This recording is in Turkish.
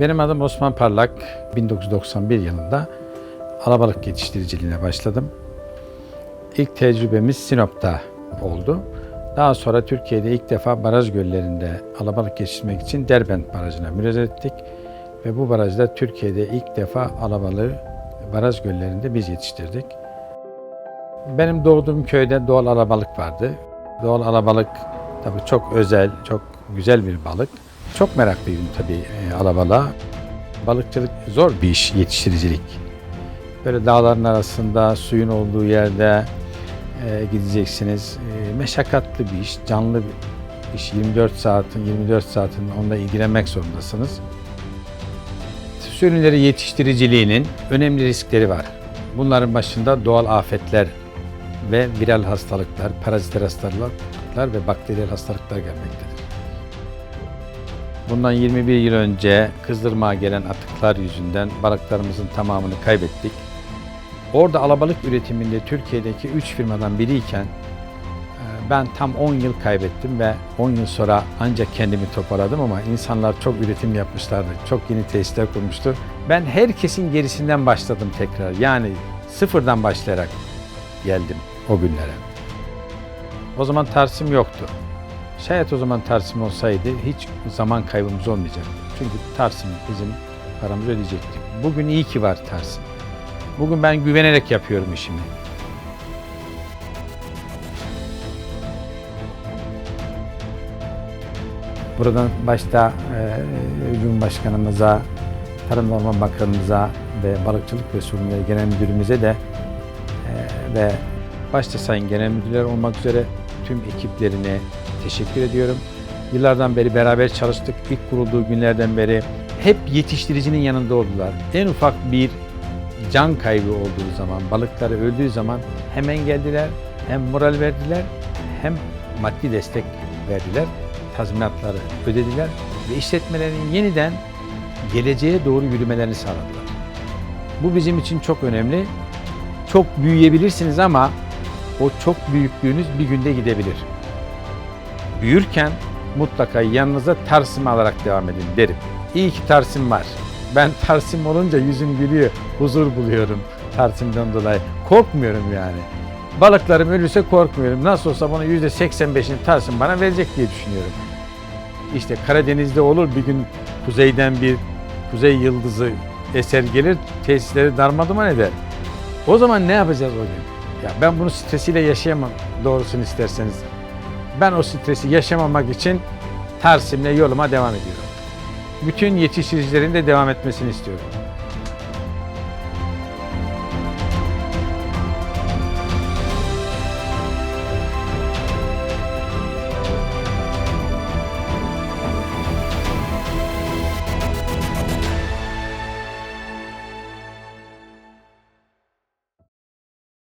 Benim adım Osman Parlak. 1991 yılında alabalık yetiştiriciliğine başladım. İlk tecrübemiz Sinop'ta oldu. Daha sonra Türkiye'de ilk defa baraj göllerinde alabalık yetiştirmek için Derbent Barajı'na müracaat ettik. Ve bu barajda Türkiye'de ilk defa alabalığı baraj göllerinde biz yetiştirdik. Benim doğduğum köyde doğal alabalık vardı. Doğal alabalık tabii çok özel, çok güzel bir balık. Çok meraklıydım tabii e, alabalığa. Balıkçılık zor bir iş, yetiştiricilik. Böyle dağların arasında, suyun olduğu yerde e, gideceksiniz. E, meşakkatli bir iş, canlı bir iş. 24 saatin, 24 saatin onunla ilgilenmek zorundasınız. Ürünleri yetiştiriciliğinin önemli riskleri var. Bunların başında doğal afetler ve viral hastalıklar, paraziter hastalıklar ve bakteriyel hastalıklar gelmektedir. Bundan 21 yıl önce kızdırmaya gelen atıklar yüzünden balıklarımızın tamamını kaybettik. Orada alabalık üretiminde Türkiye'deki 3 firmadan biriyken e, ben tam 10 yıl kaybettim ve 10 yıl sonra ancak kendimi toparladım ama insanlar çok üretim yapmışlardı. Çok yeni tesisler kurmuştu. Ben herkesin gerisinden başladım tekrar. Yani sıfırdan başlayarak geldim o günlere. O zaman tersim yoktu. Şayet o zaman tersim olsaydı hiç zaman kaybımız olmayacaktı. Çünkü tersim bizim paramızı ödeyecekti. Bugün iyi ki var tersim. Bugün ben güvenerek yapıyorum işimi. Buradan başta e, Cumhurbaşkanımıza, Tarım ve Orman Bakanımıza ve Balıkçılık ve Sorunları Genel Müdürümüze de e, ve başta Sayın Genel Müdürler olmak üzere tüm ekiplerine teşekkür ediyorum. Yıllardan beri beraber çalıştık. İlk kurulduğu günlerden beri hep yetiştiricinin yanında oldular. En ufak bir can kaybı olduğu zaman, balıkları öldüğü zaman hemen geldiler, hem moral verdiler, hem maddi destek verdiler. Tazminatları ödediler ve işletmelerin yeniden geleceğe doğru yürümelerini sağladılar. Bu bizim için çok önemli. Çok büyüyebilirsiniz ama o çok büyüklüğünüz bir günde gidebilir. Büyürken mutlaka yanınıza Tarsim alarak devam edin derim. İyi ki Tarsim var. Ben Tarsim olunca yüzüm gülüyor, huzur buluyorum Tarsim'den dolayı. Korkmuyorum yani. Balıklarım ölürse korkmuyorum. Nasıl olsa bunun %85'ini Tarsim bana verecek diye düşünüyorum. İşte Karadeniz'de olur bir gün kuzeyden bir kuzey yıldızı eser gelir, tesisleri darmadağın eder. O zaman ne yapacağız o gün? Ya ben bunu stresiyle yaşayamam doğrusunu isterseniz. Ben o stresi yaşamamak için Tarsim'le yoluma devam ediyorum. Bütün yetiştiricilerin de devam etmesini istiyorum.